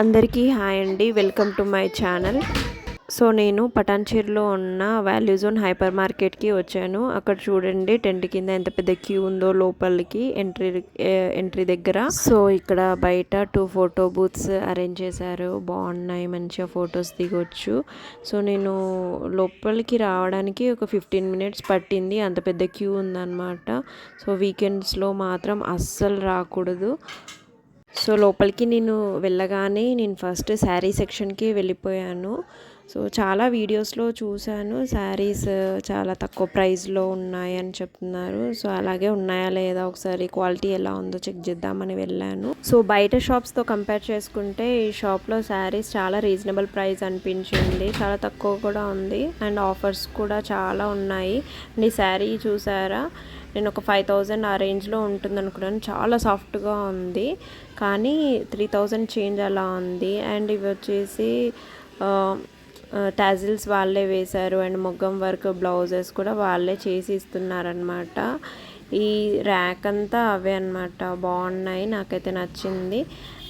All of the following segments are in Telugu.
అందరికీ హాయ్ అండి. Welcome to my channel. So నేను పటాన్చేరులో ఉన్న వాల్యూ జోన్ హైపర్ మార్కెట్కి వచ్చాను. అక్కడ చూడండి టెంట్ కింద ఎంత పెద్ద క్యూ ఉందో లోపలికి ఎంట్రీ ఎంట్రీ దగ్గర. సో ఇక్కడ బయట టూ ఫోటో బూత్స్ అరేంజ్ చేశారు. బాగున్నాయి మంచిగా ఫొటోస్ దిగొచ్చు. సో నేను లోపలికి రావడానికి ఒక ఫిఫ్టీన్ మినిట్స్ పట్టింది. అంత పెద్ద క్యూ ఉందన్నమాట. సో వీకెండ్స్లో మాత్రం అస్సలు రాకూడదు. సో లోపలికి నేను వెళ్ళగానే నేను ఫస్ట్ శారీ సెక్షన్కి వెళ్ళిపోయాను. సో చాలా వీడియోస్లో చూశాను. శారీస్ చాలా తక్కువ ప్రైస్లో ఉన్నాయని చెప్తున్నారు. సో అలాగే ఉన్నాయా లేదా ఒకసారి క్వాలిటీ ఎలా ఉందో చెక్ చేద్దామని వెళ్ళాను. సో బయట షాప్స్తో కంపేర్ చేసుకుంటే ఈ షాప్లో శారీస్ చాలా రీజనబుల్ ప్రైస్ అనిపించింది. చాలా తక్కువ కూడా ఉంది. అండ్ ఆఫర్స్ కూడా చాలా ఉన్నాయి. అండ్ ఈ శారీ చూసారా? నేను ఒక ఫైవ్ థౌజండ్ ఆ రేంజ్లో ఉంటుంది అనుకున్నాను చాలా సాఫ్ట్గా ఉంది. కానీ త్రీ థౌజండ్ చేంజ్ అలా ఉంది. అండ్ ఇవి వచ్చేసి టాజిల్స్ వాళ్ళే వేశారు. అండ్ మొగ్గం వర్క్ బ్లౌజెస్ కూడా వాళ్ళే చేసి ఇస్తున్నారనమాట ఈ ర్యాక్ అంతా అవే అనమాట బాగున్నాయి నాకైతే నచ్చింది.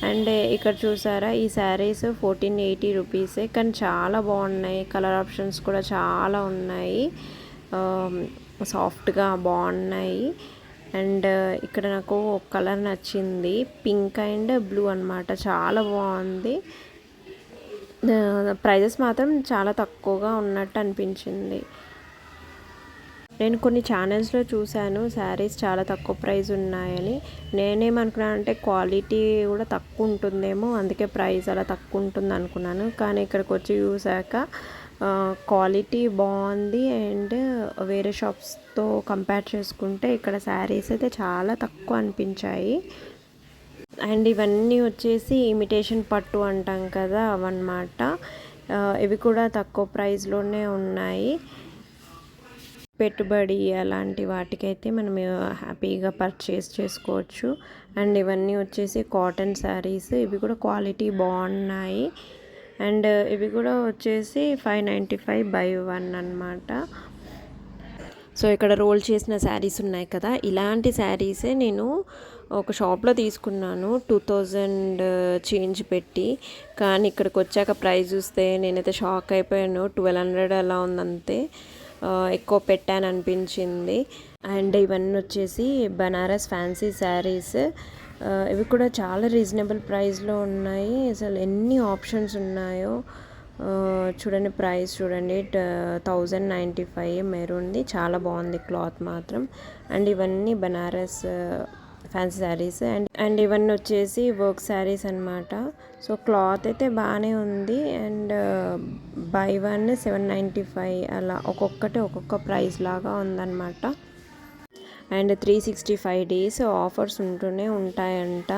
అండ్ ఇక్కడ చూసారా ఈ శారీస్ ఫోర్టీన్ ఎయిటీ రూపీసే కానీ చాలా బాగున్నాయి. కలర్ ఆప్షన్స్ కూడా చాలా ఉన్నాయి. Um, సాఫ్ట్గా బాగున్నాయి. అండ్ uh, ఇక్కడ నాకు ఒక కలర్ నచ్చింది. పింక్ అండ్ బ్లూ అనమాట చాలా బాగుంది. Uh, ప్రైజెస్ మాత్రం చాలా తక్కువగా ఉన్నట్టు అనిపించింది. నేను కొన్ని ఛానల్స్లో చూశాను. శారీస్ చాలా తక్కువ ప్రైస్ ఉన్నాయని. నేనేమనుకున్నాను అంటే క్వాలిటీ కూడా తక్కువ ఉంటుందేమో అందుకే ప్రైస్ అలా తక్కువ ఉంటుంది అనుకున్నాను కానీ ఇక్కడికి వచ్చి చూసాక క్వాలిటీ బాగుంది అండ్ వేరే షాప్స్తో కంపేర్ చేసుకుంటే ఇక్కడ శారీస్ అయితే చాలా తక్కువ అనిపించాయి. అండ్ ఇవన్నీ వచ్చేసి ఇమిటేషన్ పట్టు అంటాం కదా అవన్నమాట ఇవి కూడా తక్కువ ప్రైస్లోనే ఉన్నాయి. పెట్టుబడి అలాంటి వాటికైతే మనం హ్యాపీగా పర్చేస్ చేసుకోవచ్చు. అండ్ ఇవన్నీ వచ్చేసి కాటన్ శారీస్ ఇవి కూడా క్వాలిటీ బాగున్నాయి. అండ్ ఇవి కూడా వచ్చేసి five ninety five by one అనమాట సో ఇక్కడ రోల్ చేసిన శారీస్ ఉన్నాయి కదా. ఇలాంటి శారీసే నేను ఒక షాప్లో తీసుకున్నాను. టూ థౌజండ్ చేంజ్ పెట్టి. కానీ ఇక్కడికి వచ్చాక ప్రైస్ చూస్తే నేనైతే షాక్ అయిపోయాను. ట్వెల్వ్ హండ్రెడ్ అలా ఉందంతే. ఎక్కువ పెట్టాను అనిపించింది అండ్ ఇవన్నీ వచ్చేసి బనారస్ ఫ్యాన్సీ శారీస్. ఇవి కూడా చాలా రీజనబుల్ ప్రైస్లో ఉన్నాయి. అసలు ఎన్ని ఆప్షన్స్ ఉన్నాయో చూడండి ప్రైస్ చూడండి. థౌజండ్ నైంటీ ఫైవ్ మెరూన్ది. చాలా బాగుంది క్లాత్ మాత్రం. అండ్ ఇవన్నీ Banaras fancy saris. And and ఇవన్నీ వచ్చేసి వర్క్ శారీస్ అనమాట సో క్లాత్ అయితే బాగానే ఉంది. And by one seven ninety five అలా ఒక్కొక్కటి ఒక్కొక్క ప్రైస్ లాగా ఉందన్నమాట. And three sixty five days offers ఉంటూనే ఉంటాయంట.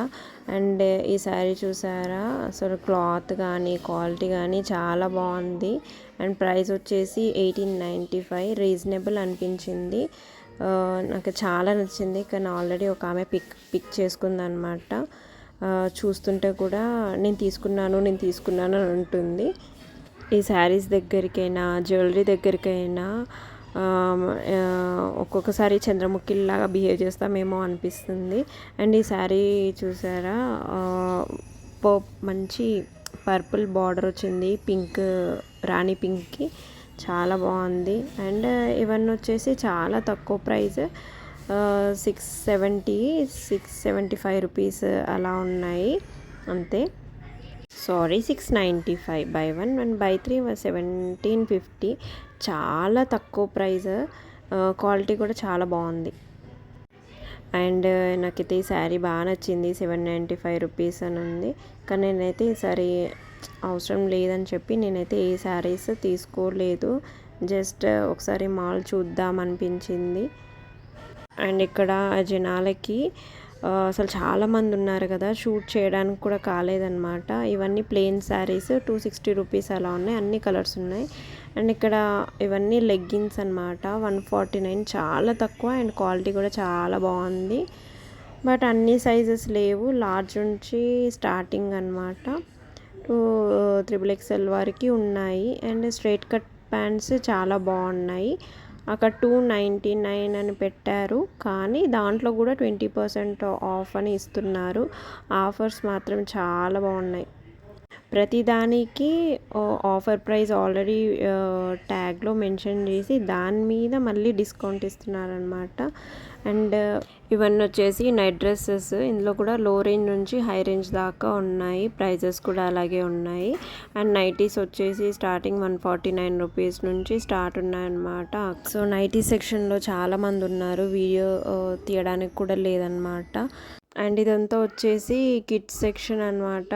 అండ్ ఈ శారీ చూసారా? అసలు క్లాత్ కానీ క్వాలిటీ కానీ చాలా బాగుంది. అండ్ ప్రైస్ వచ్చేసి ఎయిటీన్ నైంటీ ఫైవ్. రీజనబుల్ అనిపించింది. నాకు చాలా నచ్చింది. కానీ ఆల్రెడీ ఒక ఆమె పిక్ పిక్ చేసుకుందనమాట. చూస్తుంటే కూడా నేను తీసుకున్నాను నేను తీసుకున్నాను అని ఉంటుంది. ఈ శారీస్ దగ్గరికైనా జ్యువెలరీ దగ్గరికైనా ఒక్కొక్కసారి చంద్రముఖిలాగా బిహేవ్ చేస్తామేమో అనిపిస్తుంది. అండ్ ఈ శారీ చూసారా? మంచి పర్పుల్ బార్డర్ వచ్చింది. పింక్ రాణి పింక్కి. చాలా బాగుంది. అండ్ ఇవన్నీ వచ్చేసి చాలా తక్కువ price. Six seventy six seventy five rupees అలా ఉన్నాయి. అంతే. Sorry six ninety five by one one by three seventeen fifty చాలా తక్కువ ప్రైస్ క్వాలిటీ కూడా చాలా బాగుంది. అండ్ నాకైతే ఈ శారీ బాగా నచ్చింది. సెవెన్ నైంటీ ఫైవ్ రూపీస్ అని ఉంది. కానీ నేనైతే ఈ సారీ అవసరం లేదని చెప్పి నేనైతే ఏ శారీస్ తీసుకోలేదు. జస్ట్ ఒకసారి మాల్ చూద్దాం అనిపించింది. అండ్ ఇక్కడ జనాలకి అసలు చాలామంది ఉన్నారు కదా షూట్ చేయడానికి కూడా కాలేదన్నమాట. ఇవన్నీ plain saris two sixty rupees అలా ఉన్నాయి అన్ని కలర్స్ ఉన్నాయి. అండ్ ఇక్కడ ఇవన్నీ లెగ్గిన్స్ అనమాట వన్ ఫార్టీ నైన్ చాలా తక్కువ అండ్ క్వాలిటీ కూడా చాలా బాగుంది. బట్ అన్ని సైజెస్ లేవు లార్జ్ నుంచి స్టార్టింగ్ అనమాట టూ త్రిబుల్ ఎక్స్ఎల్ వరకు ఉన్నాయి. అండ్ స్ట్రైట్ కట్ ప్యాంట్స్ చాలా బాగున్నాయి. అక్కడ టూ నైంటీ నైన్ అని పెట్టారు. కానీ దాంట్లో కూడా ట్వంటీ పర్సెంట్ ఆఫ్ అని ఇస్తున్నారు. ఆఫర్స్ మాత్రం చాలా బాగున్నాయి. ప్రతిదానికి ఆఫర్ ప్రైస్ ఆల్రెడీ ట్యాగ్లో మెన్షన్ చేసి దాని మీద మళ్ళీ డిస్కౌంట్ ఇస్తున్నారనమాట అండ్ ఇవన్నీ వచ్చేసి నైట్ డ్రెస్సెస్ ఇందులో కూడా లో రేంజ్ నుంచి హై రేంజ్ దాకా ఉన్నాయి ప్రైజెస్ కూడా అలాగే ఉన్నాయి. అండ్ నైటీస్ వచ్చేసి starting one forty nine rupees నుంచి స్టార్ట్ ఉన్నాయన్నమాట. సో నైటీ సెక్షన్లో చాలామంది ఉన్నారు వీడియో తీయడానికి కూడా లేదనమాట అండ్ ఇదంతా వచ్చేసి కిడ్స్ సెక్షన్ అనమాట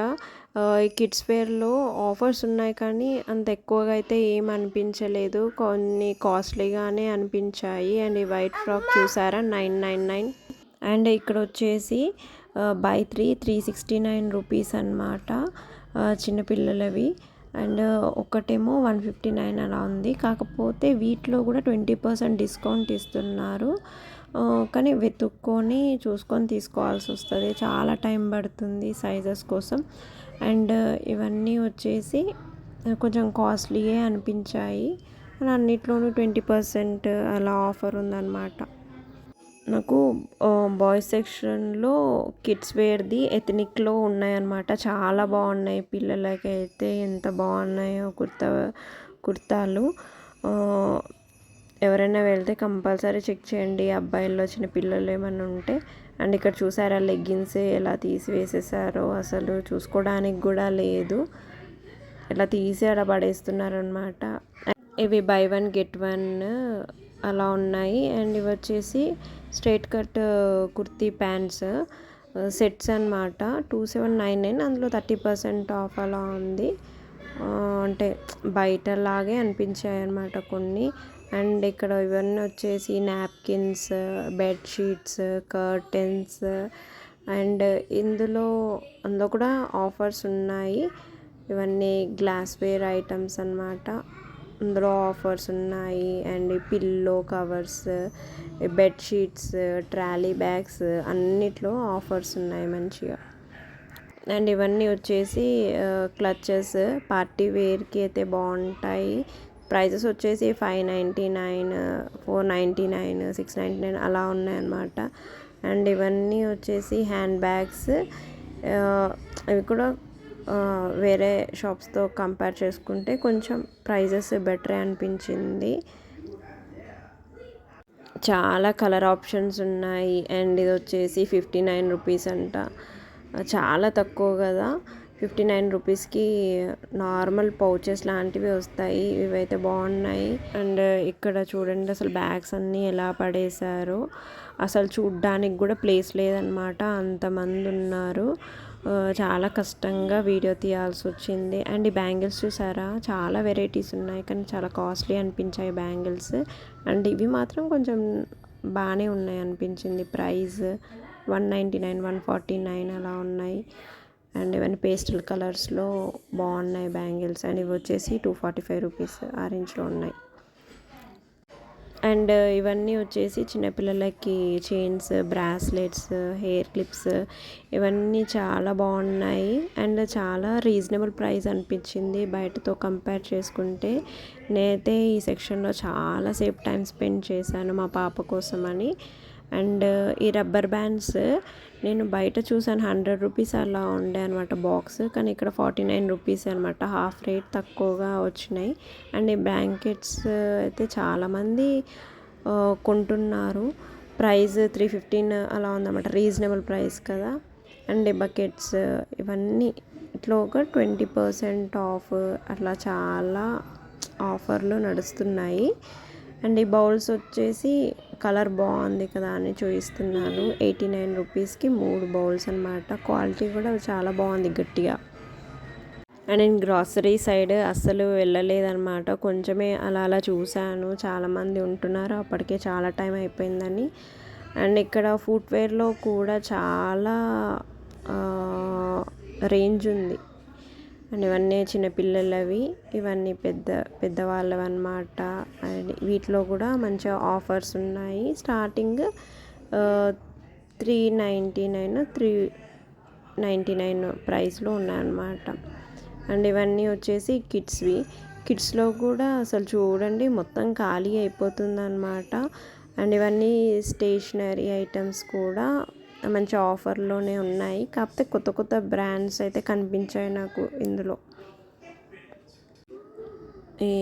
ఈ కిడ్స్ వేర్లో ఆఫర్స్ ఉన్నాయి కానీ అంత ఎక్కువగా అయితే ఏం అనిపించలేదు. కొన్ని కాస్ట్లీగానే అనిపించాయి. అండ్ ఈ వైట్ ఫ్రాక్ చూసారా? Nine nine nine. అండ్ ఇక్కడ వచ్చేసి by three three sixty nine rupees అనమాట చిన్నపిల్లలవి అండ్ ఒకటేమో వన్ ఫిఫ్టీ నైన్ అలా ఉంది. కాకపోతే వీటిలో కూడా ట్వంటీ పర్సెంట్ డిస్కౌంట్ ఇస్తున్నారు. కానీ వెతుక్కొని చూసుకొని తీసుకోవాల్సి వస్తుంది. చాలా టైం పడుతుంది సైజెస్ కోసం. అండ్ ఇవన్నీ వచ్చేసి కొంచెం కాస్ట్లీయే అనిపించాయి. అన్నిట్లోనూ ట్వంటీ పర్సెంట్ అలా ఆఫర్ ఉందన్నమాట. నాకు బాయ్స్ సెక్షన్లో కిడ్స్ వేర్ది ఎథనిక్లో ఉన్నాయన్నమాట. చాలా బాగున్నాయి పిల్లలకి అయితే ఎంత బాగున్నాయో కుర్తా కుర్తాలు. ఎవరైనా వెళ్తే కంపల్సరీ చెక్ చేయండి. అబ్బాయిల్లో చిన్న పిల్లలు ఏమైనా ఉంటే. అండ్ ఇక్కడ చూసారా లెగ్గిన్స్ ఎలా తీసి వేసేసారో అసలు చూసుకోవడానికి కూడా లేదు. ఇలా తీసి అలా పడేస్తున్నారు అనమాట ఇవి బై వన్ గెట్ వన్ అలా ఉన్నాయి. అండ్ ఇవి వచ్చేసి straight cut kurti pants sets అనమాట టూ సెవెన్ నైన్ నైన్ అందులో థర్టీ పర్సెంట్ ఆఫ్ అలా ఉంది. అంటే బయటలాగే అనిపించాయి అనమాట కొన్ని. అండ్ ఇక్కడ ఇవన్నీ వచ్చేసి నాప్కిన్స్ బెడ్షీట్స్ కర్టెన్స్ అండ్ ఇందులో అందులో కూడా ఆఫర్స్ ఉన్నాయి. ఇవన్నీ గ్లాస్వేర్ ఐటమ్స్ అనమాట అందులో ఆఫర్స్ ఉన్నాయి. And pillow covers bedsheets trolley bags అన్నిట్లో ఆఫర్స్ ఉన్నాయి మంచిగా. అండ్ ఇవన్నీ వచ్చేసి క్లచెస్ పార్టీ వేర్కి అయితే బాగుంటాయి. ప్రైజెస్ వచ్చేసి five ninety nine four ninety nine six ninety nine అలా ఉన్నాయన్నమాట. అండ్ ఇవన్నీ వచ్చేసి హ్యాండ్ బ్యాగ్స్. అవి కూడా వేరే షాప్స్తో కంపేర్ చేసుకుంటే కొంచెం ప్రైజెస్ బెటరే అనిపించింది. చాలా కలర్ ఆప్షన్స్ ఉన్నాయి. అండ్ ఇది వచ్చేసి ఫిఫ్టీ నైన్ రూపీస్ అంట. చాలా తక్కువ కదా. ఫిఫ్టీ నైన్ రూపీస్కి నార్మల్ పౌచెస్ లాంటివి వస్తాయి. ఇవైతే బాగున్నాయి. అండ్ ఇక్కడ చూడండి అసలు బ్యాగ్స్ అన్నీ ఎలా పడేశారు. అసలు చూడ్డానికి కూడా ప్లేస్ లేదనమాట అంతమంది ఉన్నారు. చాలా కష్టంగా వీడియో తీయాల్సి వచ్చింది. అండ్ ఈ బ్యాంగిల్స్ చూసారా? చాలా వెరైటీస్ ఉన్నాయి. కానీ చాలా కాస్ట్లీ అనిపించాయి బ్యాంగిల్స్. అండ్ ఇవి మాత్రం కొంచెం బాగానే ఉన్నాయి అనిపించింది price. One ninety nine one forty nine అలా ఉన్నాయి. అండ్ ఇవన్నీ పేస్టల్ కలర్స్లో బాగున్నాయి బ్యాంగిల్స్ అండ్ ఇవి వచ్చేసి టూ ఫార్టీ ఫైవ్ రూపీస్ ఆ రేంజ్లో ఉన్నాయి. అండ్ ఇవన్నీ వచ్చేసి చిన్నపిల్లలకి చైన్స్ బ్రాస్లెట్స్ హెయిర్ క్లిప్స్ ఇవన్నీ చాలా బాగున్నాయి. అండ్ చాలా రీజనబుల్ ప్రైస్ అనిపించింది బయటతో కంపేర్ చేసుకుంటే. నేనైతే ఈ సెక్షన్లో చాలాసేపు టైం స్పెండ్ చేశాను మా పాప కోసం అని అండ్ ఈ రబ్బర్ బ్యాండ్స్ నేను బయట చూసాను హండ్రెడ్ రూపీస్ అలా ఉండే అనమాట బాక్స్. కానీ ఇక్కడ ఫార్టీ నైన్ రూపీస్ అనమాట హాఫ్ రేట్ తక్కువగా వచ్చినాయి. అండ్ ఈ బ్లాంకెట్స్ అయితే చాలామంది కొంటున్నారు. ప్రైస్ త్రీ ఫిఫ్టీన్ అలా ఉందన్నమాట. రీజనబుల్ ప్రైస్ కదా. అండ్ బకెట్స్ ఇవన్నీ ఇట్లా ఒక ట్వంటీ పర్సెంట్ ఆఫ్ అట్లా చాలా ఆఫర్లు నడుస్తున్నాయి. అండ్ ఈ బౌల్స్ వచ్చేసి కలర్ బాగుంది కదా అని చూపిస్తున్నాను ఎయిటీ నైన్ రూపీస్కి మూడు బౌల్స్ అనమాట క్వాలిటీ కూడా చాలా బాగుంది గట్టిగా. అండ్ నేను గ్రాసరీ సైడ్ అస్సలు వెళ్ళలేదన్నమాట. కొంచెమే అలా అలా చూశాను. చాలామంది ఉంటున్నారు. అప్పటికే చాలా టైం అయిపోయిందని. అండ్ ఇక్కడ ఫుట్వేర్లో కూడా చాలా రేంజ్ ఉంది. అండ్ ఇవన్నీ చిన్నపిల్లలవి ఇవన్నీ పెద్ద పెద్దవాళ్ళవి అనమాట అండ్ వీటిలో కూడా మంచిగా ఆఫర్స్ ఉన్నాయి. Starting three ninety nine three ninety nine ప్రైస్లో ఉన్నాయన్నమాట. అండ్ ఇవన్నీ వచ్చేసి కిడ్స్వి. కిడ్స్లో కూడా అసలు చూడండి మొత్తం ఖాళీ అయిపోతుంది అనమాట అండ్ ఇవన్నీ స్టేషనరీ ఐటమ్స్ కూడా మంచి ఆఫర్లోనే ఉన్నాయి. కాకపోతే కొత్త కొత్త బ్రాండ్స్ అయితే కనిపించాయి నాకు ఇందులో. ఈ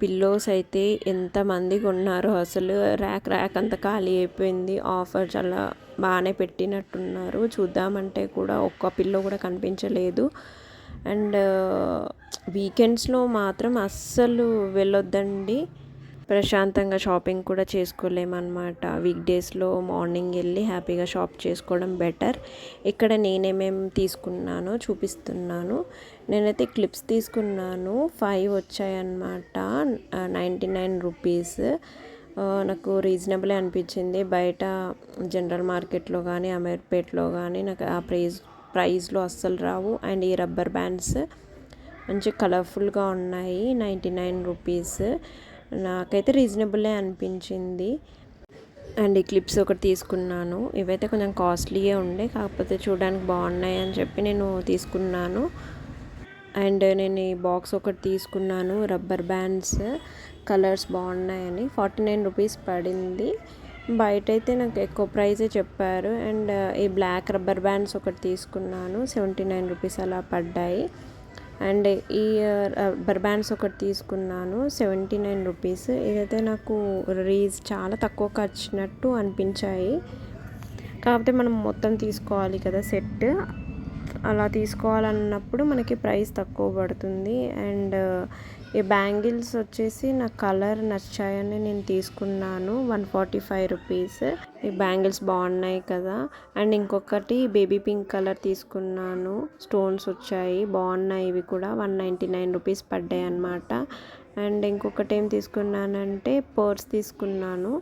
పిల్లోస్ అయితే ఎంతమంది కొన్నారో అసలు ర్యాక్ ర్యాక్ అంతా ఖాళీ అయిపోయింది. ఆఫర్ చాలా బాగానే పెట్టినట్టున్నారు. చూద్దామంటే కూడా ఒక్క పిల్లో కూడా కనిపించలేదు. అండ్ వీకెండ్స్లో మాత్రం అస్సలు వెళ్ళొద్దండి. ప్రశాంతంగా షాపింగ్ కూడా చేసుకోలేమన్నమాట. వీక్ డేస్లో మార్నింగ్ వెళ్ళి హ్యాపీగా షాప్ చేసుకోవడం బెటర్ ఇక్కడ నేనేమేమి తీసుకున్నానో చూపిస్తున్నాను. నేనైతే క్లిప్స్ తీసుకున్నాను. ఫైవ్ వచ్చాయన్నమాట. నైంటీ నైన్ రూపీస్ నాకు రీజనబులే అనిపించింది. బయట జనరల్ మార్కెట్లో కానీ అమీర్పేట్లో కానీ నాకు ఆ ప్రైజ్ ప్రైస్లో అస్సలు రావు. అండ్ ఈ రబ్బర్ బ్యాండ్స్ మంచి కలర్ఫుల్గా ఉన్నాయి. నైంటీ నైన్ రూపీస్ నాకైతే రీజనబులే అనిపించింది. అండ్ ఈ క్లిప్స్ ఒకటి తీసుకున్నాను. ఇవైతే కొంచెం కాస్ట్లీయే ఉండే కాకపోతే చూడడానికి బాగున్నాయి అని చెప్పి నేను తీసుకున్నాను. అండ్ నేను ఈ బాక్స్ ఒకటి తీసుకున్నాను రబ్బర్ బ్యాండ్స్ కలర్స్ బాగున్నాయని. ఫార్టీ నైన్ రూపీస్ పడింది. బయట అయితే నాకు ఎక్కువ ప్రైజే చెప్పారు. అండ్ ఈ బ్లాక్ రబ్బర్ బ్యాండ్స్ ఒకటి తీసుకున్నాను సెవెంటీ నైన్ రూపీస్ అలా పడ్డాయి. అండ్ ఈ రబ్బర్ బ్యాండ్స్ ఒకటి తీసుకున్నాను సెవెంటీ నైన్ రూపీస్. ఇదైతే నాకు రీజ్ చాలా తక్కువ ఖర్చునట్టు అనిపించాయి. కాకపోతే మనం మొత్తం తీసుకోవాలి కదా సెట్. అలా తీసుకోవాలన్నప్పుడు మనకి ప్రైస్ తక్కువ పడుతుంది. అండ్ ఈ బ్యాంగిల్స్ వచ్చేసి నాకు కలర్ నచ్చాయని నేను తీసుకున్నాను వన్ ఫార్టీ ఫైవ్ రూపీస్. ఈ బ్యాంగిల్స్ బాగున్నాయి కదా. అండ్ ఇంకొకటి బేబీ పింక్ కలర్ తీసుకున్నాను. స్టోన్స్ వచ్చాయి బాగున్నాయి. ఇవి కూడా వన్ నైంటీ నైన్ రూపీస్ పడ్డాయి అనమాట అండ్ ఇంకొకటి ఏం తీసుకున్నానంటే పర్స్ తీసుకున్నాను.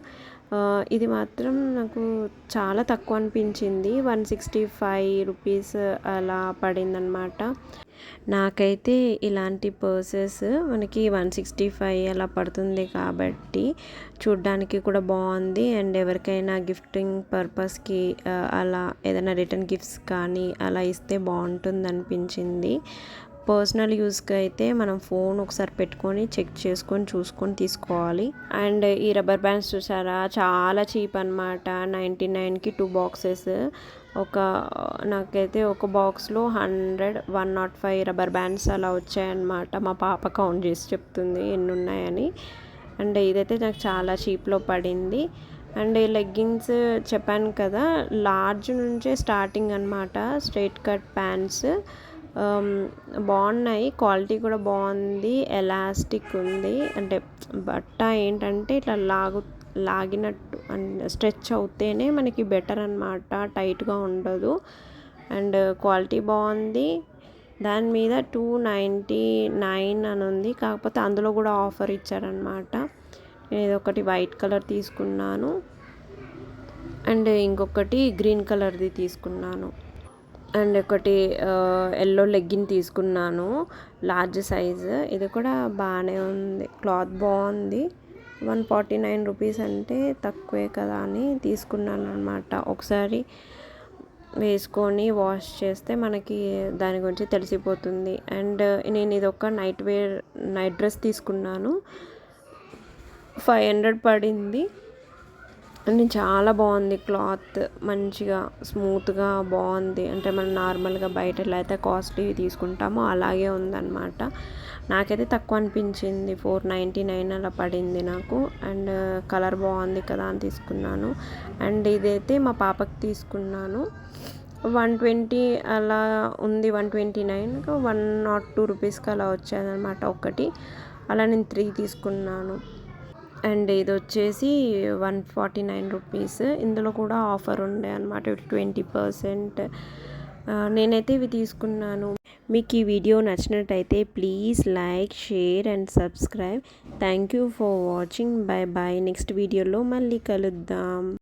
ఇది మాత్రం నాకు చాలా తక్కువ అనిపించింది. వన్ సిక్స్టీ ఫైవ్ రూపీస్ అలా పడిందనమాట నాకైతే ఇలాంటి పర్సెస్ మనకి వన్ సిక్స్టీ ఫైవ్ అలా పడుతుంది కాబట్టి చూడ్డానికి కూడా బాగుంది. అండ్ ఎవరికైనా గిఫ్టింగ్ పర్పస్కి అలా ఏదైనా రిటర్న్ గిఫ్ట్స్ కానీ అలా ఇస్తే బాగుంటుంది అనిపించింది పర్సనల్ యూస్కి అయితే మనం ఫోన్ ఒకసారి పెట్టుకొని చెక్ చేసుకొని చూసుకొని తీసుకోవాలి. అండ్ ఈ రబ్బర్ బ్యాండ్స్ చూసారా? చాలా చీప్ అనమాట నైంటీ నైన్కి టూ బాక్సెస్. ఒక నాకైతే ఒక బాక్స్లో hundred one not five rubber bands అలా వచ్చాయన్నమాట. మా పాప కౌంట్ చేసి చెప్తుంది ఎన్ని ఉన్నాయని అండ్ ఇదైతే నాకు చాలా చీప్లో పడింది. అండ్ ఈ లెగ్గింగ్స్ చెప్పాను కదా లార్జ్ నుంచే స్టార్టింగ్ అనమాట స్ట్రైట్ కట్ ప్యాంట్స్. బాగున్నాయి. క్వాలిటీ కూడా బాగుంది. ఎలాస్టిక్ ఉంది. అంటే బట్ట ఏంటంటే ఇట్లా లాగు లాగినట్టు స్ట్రెచ్ అవుతేనే మనకి బెటర్ అనమాట టైట్గా ఉండదు. అండ్ క్వాలిటీ బాగుంది. దాని మీద టూ నైంటీ నైన్ అని ఉంది. కాకపోతే అందులో కూడా ఆఫర్ ఇచ్చారనమాట నేను ఇదొకటి వైట్ కలర్ తీసుకున్నాను. అండ్ ఇంకొకటి గ్రీన్ కలర్ది తీసుకున్నాను. అండ్ ఒకటి ఎల్లో లెగ్గిన్ తీసుకున్నాను. Large size. ఇది కూడా బాగానే ఉంది. క్లాత్ బాగుంది. వన్ ఫార్టీ నైన్ రూపీస్ అంటే తక్కువే కదా అని తీసుకున్నాను అనమాట ఒకసారి వేసుకొని వాష్ చేస్తే మనకి దాని గురించి తెలిసిపోతుంది. అండ్ నేను ఇది ఒక నైట్ వేర్ నైట్ డ్రెస్ తీసుకున్నాను. ఫైవ్ హండ్రెడ్ పడింది. అంటే చాలా బాగుంది క్లాత్. మంచిగా స్మూత్గా బాగుంది. అంటే మనం నార్మల్గా బయట ఎలా అయితే కాస్ట్లీ తీసుకుంటామో అలాగే ఉందన్నమాట. నాకైతే తక్కువ అనిపించింది. ఫోర్ నైంటీ నైన్ అలా పడింది నాకు. అండ్ కలర్ బాగుంది కదా అని తీసుకున్నాను. అండ్ ఇదైతే మా పాపకి తీసుకున్నాను. వన్ ట్వంటీ అలా ఉంది. One twenty nine one not two రూపీస్కి అలా వచ్చేదన్నమాట ఒకటి. అలా నేను త్రీ తీసుకున్నాను. అండ్ ఇది వచ్చేసి వన్ ఫార్టీ నైన్ రూపీస్. ఇందులో కూడా ఆఫర్ ఉండే అనమాట ట్వంటీ పర్సెంట్. నేనైతే ఇవి తీసుకున్నాను. మీకు ఈ వీడియో నచ్చినట్టయితే please like share and subscribe. Thank you for watching. Bye bye next వీడియోలో మళ్ళీ కలుద్దాం.